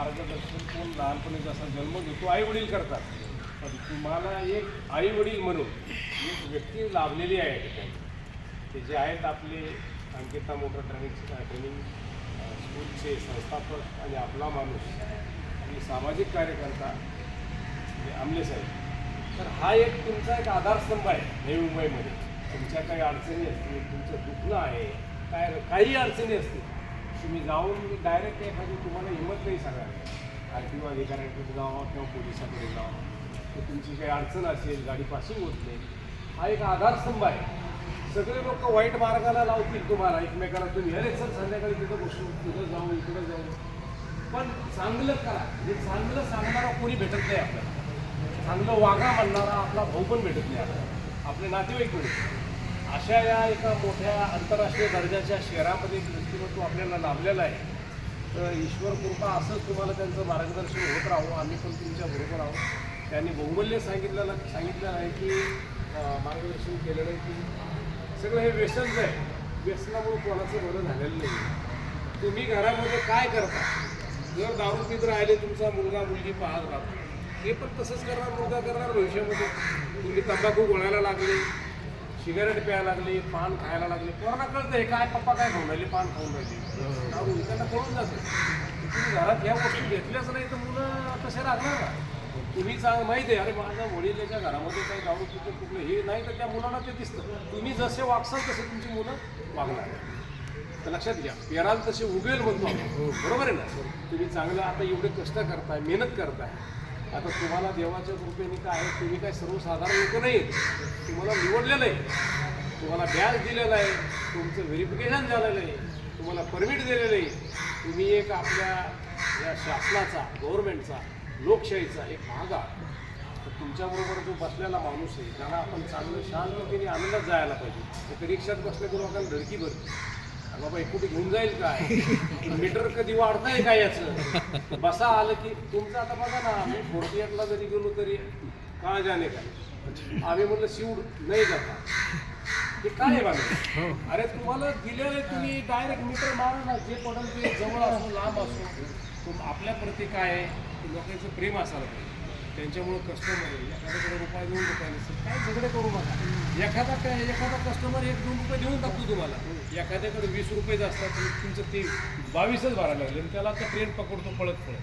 मार्गदर्शन कोण लहानपणी जसा जन्म घेतो आई वडील करतात. पण तुम्हाला एक आई वडील म्हणून एक व्यक्ती लाभलेली आहे ठिकाणी ते जे आहेत आपले अंकिता मोटर ट्रेनिंग ट्रेनिंग स्कूलचे संस्थापक आणि आपला माणूस आणि सामाजिक कार्यकर्ता म्हणजे आमले साहेब. तर हा एक तुमचा एक आधारस्तंभ आहे नवी मुंबईमध्ये. तुमच्या काही अडचणी असतील तुमचं दुखणं आहे काय काही अडचणी असतील तुम्ही जाऊन डायरेक्ट एखादी तुम्हाला हिंमत नाही सांगायला आर टी ओ अधिकाऱ्यांकडे जावा किंवा पोलिसाकडे जावा. तर तुमची काही अडचण असेल गाडी पासिंग होत नाही. हा एक आधारस्तंभ आहे. सगळे लोक वाईट मार्गाला लावतील तुम्हाला. एकमेकाला तुम्ही अरे सर संध्याकाळी तिथं बसू तिथं जाऊ इकडं जाऊ. पण चांगलं करा. हे चांगलं सांगणारा कोणी भेटत नाही आपल्याला. चांगलं वागा म्हणणारा आपला भाऊ पण भेटत नाही आपल्याला. आपले नातेवाईक मिळत अशा या एका मोठ्या आंतरराष्ट्रीय दर्जाच्या शहरामध्ये दृष्टिकोन आपल्याला लाभलेला आहे तर ईश्वर कृपा असंच तुम्हाला त्यांचं मार्गदर्शन होत राहू आम्ही पण तुमच्या बरोबर आहोत. त्यांनी बहुमूल्य सांगितलेलं सांगितलेलं आहे की मार्गदर्शन केलेलं आहे की सगळं हे व्यसनच आहे. व्यसनामुळे कोणाचं बरं झालेलं नाही. तुम्ही घरामध्ये काय करता? जर दारू पित राहिले तुमचा मुलगा मुलगी पाहत राहतो हे पण तसंच करणार मुलगा करणार भविष्यामध्ये. तुम्ही तंबाखू गोळायला लागले. सिगारेट प्यायला लागले पान खायला लागले. पोरांना कळतंय काय पप्पा काय खाऊन राहिले पान खाऊन राहिले? दारू त्यांना कळून जातं. तुम्ही घरात ह्या गोष्टी घेतल्याच नाही तर मुलं तसे राहणार? का तुम्ही चांग माहिती आहे अरे माझ्या वडिलाच्या घरामध्ये काही दारू पितो कुठलं हे नाही तर त्या मुलांना ते दिसतं. तुम्ही जसे वागसाल तसे तुमची मुलं वागणार. तर लक्षात घ्या पेराल तसे उगेल म्हणतो. बरोबर आहे ना? तुम्ही चांगलं आता एवढे कष्ट करताय मेहनत करताय. आता तुम्हाला देवाच्या कृपेने काय आहे तुम्ही काय सर्वसाधारण लोक नाही. तुम्हाला निवडलेलं आहे तुम्हाला बॅच दिलेलं आहे. तुमचं व्हेरिफिकेशन झालेलं आहे. तुम्हाला परमिट दिलेलं आहे. तुम्ही एक आपल्या या शासनाचा गव्हर्नमेंटचा लोकशाहीचा एक भाग आहात. तर तुमच्याबरोबर जो बसलेला माणूस आहे त्याला आपण चांगलं शांततेने आनंदात जायला पाहिजे. तर रिक्षात बसले की लोकांना धडकी भरते. बाबा कुठे घेऊन जाईल काय? मीटर कधी वाढताय काय याचं? बसा आलं की तुमचं आता बघा ना आम्ही फोर्टी एटला जरी गेलो तरी का जाणे काय आम्ही म्हणलं शिवड नाही जाता. ते काय बाबा? अरे तुम्हाला दिलेलं तुम्ही डायरेक्ट मीटर मारा ना जे पडेल ते जवळ असो लांब असो तुम आपल्या प्रती काय आहे? लोकांचं प्रेम असायला पाहिजे. त्यांच्यामुळं कस्टमर आहे. एखाद्याकडे रुपये दोन रुपये नसेल काय झगडे करू नका. एखादा काय एखादा कस्टमर एक दोन रुपये देऊन टाकतो तुम्हाला. एखाद्याकडे वीस रुपये असतात तुमचं ते बावीसच भरायला लागले आणि त्याला आता ट्रेन पकडतो पळत पळत.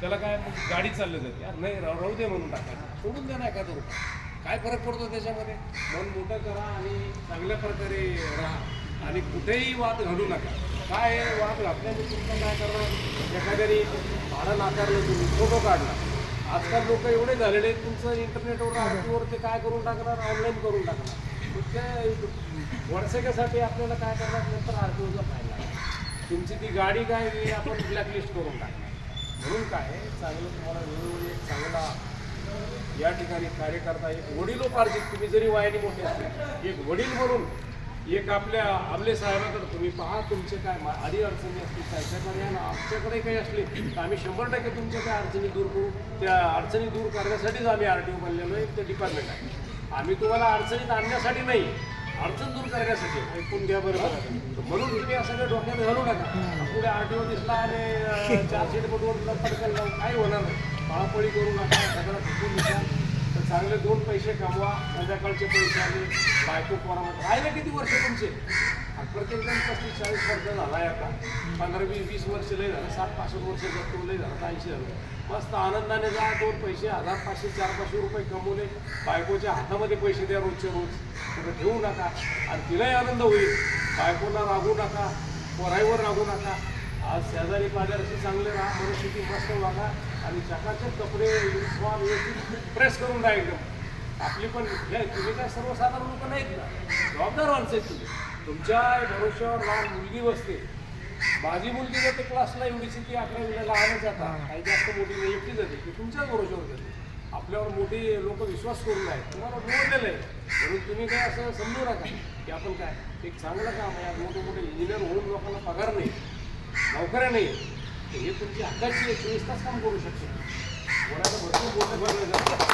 त्याला काय गाडी चालली जाते. यार नाही राहू राहू दे म्हणून टाकायचं. सोडून द्या ना एखादा रुपये. काय फरक पडतो त्याच्यामध्ये? मन मोठं करा आणि चांगल्या प्रकारे राहा. आणि कुठेही वाद घालू नका. काय वाद घातल्याने तुमचं काय करणार? एखाद्याने भाडं नाकारलं तुम्ही फोटो काढला. आजकाल लोक एवढे झालेले आहेत तुमचं इंटरनेटवर आरटीवर ते काय करून टाकणार? ऑनलाईन करून टाकणार. मग त्या वर्षकासाठी आपल्याला काय करणार? नंतर आरटीओचा फायदा आहे. तुमची ती गाडी काय आपण ब्लॅकलिस्ट करून टाकणार. म्हणून काय चांगलं तुम्हाला वेळोवेळी एक चांगला या ठिकाणी कार्यकर्ता एक वडिलोपार्जित तुम्ही जरी वयाने मोठे असले एक वडील म्हणून एक आपल्या आमले साहेबाकडे तुम्ही पहा तुमचे काय आडी अडचणी असतील त्याच्याकडे आणि आमच्याकडे काही असले तर आम्ही शंभर टक्के तुमच्या काय अडचणी दूर करू. त्या अडचणी दूर करण्यासाठीच आम्ही आर टी ओ बनलेलो आहे ते डिपार्टमेंट आहे. आम्ही तुम्हाला अडचणीत आणण्यासाठी नाही अडचण दूर करण्यासाठी. ऐकून घ्या बरोबर म्हणून तुम्ही असं काही डोक्यात घालू नका. पुढे आर टी ओ दिसला आणि अं, चार सीट बटवर पटकन लावून काही होणार नाही. पळापळी करू नका सगळं फुकून नका तर चांगले दोन पैसे कमवा संध्याकाळचे पैसे आले. बायको पोरामध्ये. राहिले किती वर्ष तुमचे? प्रत्येक जण पस्तीस चाळीस वर्ष झाला आहे आता. पंधरा वीस वीस वर्ष लय झालं. साठ पासष्ट वर्ष जगतो लय झालं ऐंशी झालं. मस्त आनंदाने जा दोन पैसे हजार पाचशे चार पाचशे रुपये कमवले. बायकोच्या हातामध्ये पैसे द्या रोजच्या रोज. कुठं ठेवू नका. आणि तिलाही आनंद होईल. बायकोला रागू नका. पोराईवर रागू नका. आज शेजारी पाजारशी चांगले राहा. परिस्थिती मस्त वागा. आणि चकाचक कपडे युनिफॉर्म व्यवस्थित प्रेस करून राहा एकदम. आपली पण हे तुम्ही काय सर्वसाधारण लोक नाहीत ना जबाबदार माणसं आहेत तुम्ही. तुमच्या भरोश्यावर लहान मुलगी बसते. माझी मुलगी जाते क्लासला एवढीची ती अकरावीला लहानच जाता काही जास्त मोठी नाही एकटी जाते ती तुमच्याच भरोश्यावर जाते. आपल्यावर मोठी लोक विश्वास करून आहेत. तुम्हाला निवडलेलं आहे. म्हणून तुम्ही काय असं समजू नका. की आपण काय एक चांगलं काम आहे. मोठे मोठे इंजिनियर होऊन लोकांना पगार नाही. नोकऱ्या नाही. तर हे तुमची हक्काची आहे चोवीस तास काम करू शकते. बोलायला भरपूर बोलणं